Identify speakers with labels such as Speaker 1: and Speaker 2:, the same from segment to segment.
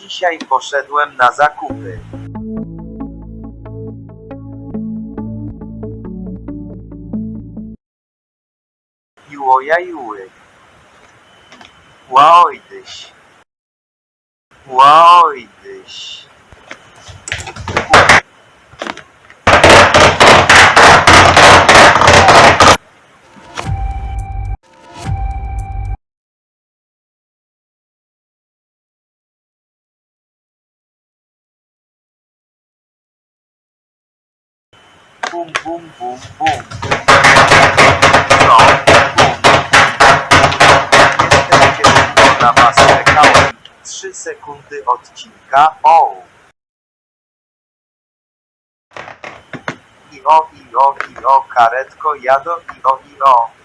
Speaker 1: Dzisiaj poszedłem na zakupy. Juojajuły. Łojdyś. Łojdyś. Bum, bum, bum, bum. No, na was czekałem. 3 sekundy odcinka. O! I o, i o, i o, karetko jado, i o, i o.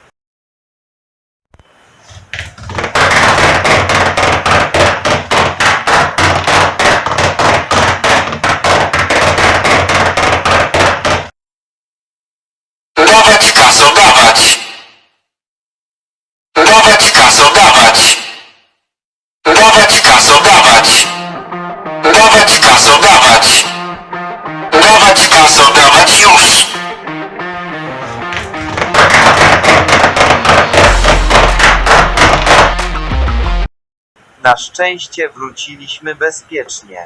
Speaker 2: Dawać kaso, dawać. Dawać kaso, dawać. Dawać kaso, dawać. Dawać kaso, dawać. Dawać kaso, dawać już.
Speaker 1: Na szczęście wróciliśmy bezpiecznie.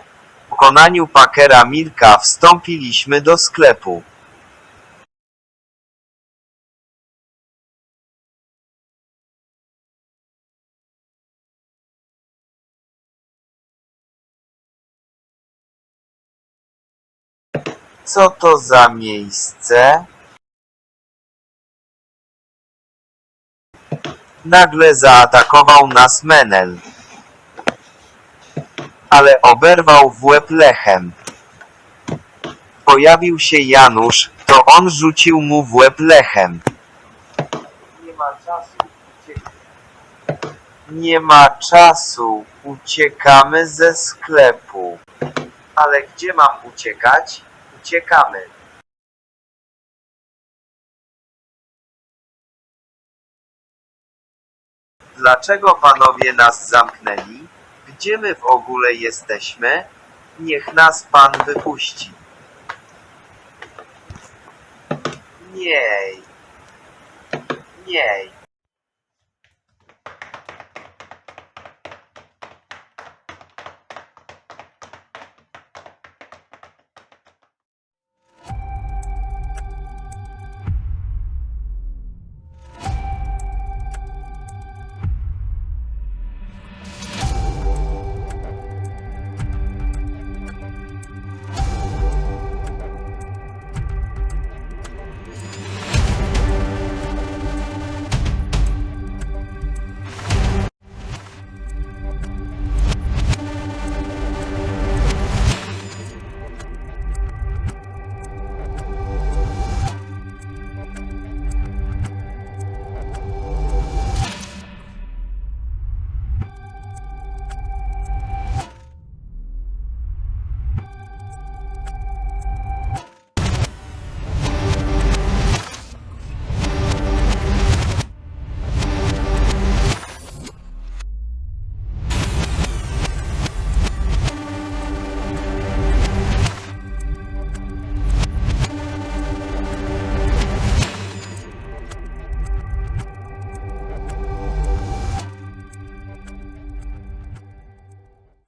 Speaker 1: Po pokonaniu Pakera Milka wstąpiliśmy do sklepu. Co to za miejsce? Nagle zaatakował nas Menel. Ale oberwał w łeb lechem. Pojawił się Janusz, to on rzucił mu w łeb lechem. Nie ma czasu, Nie ma czasu, uciekamy ze sklepu. Ale gdzie mam uciekać? Uciekamy. Dlaczego panowie nas zamknęli? Gdzie my w ogóle jesteśmy? Niech nas pan wypuści. Niej. Niej.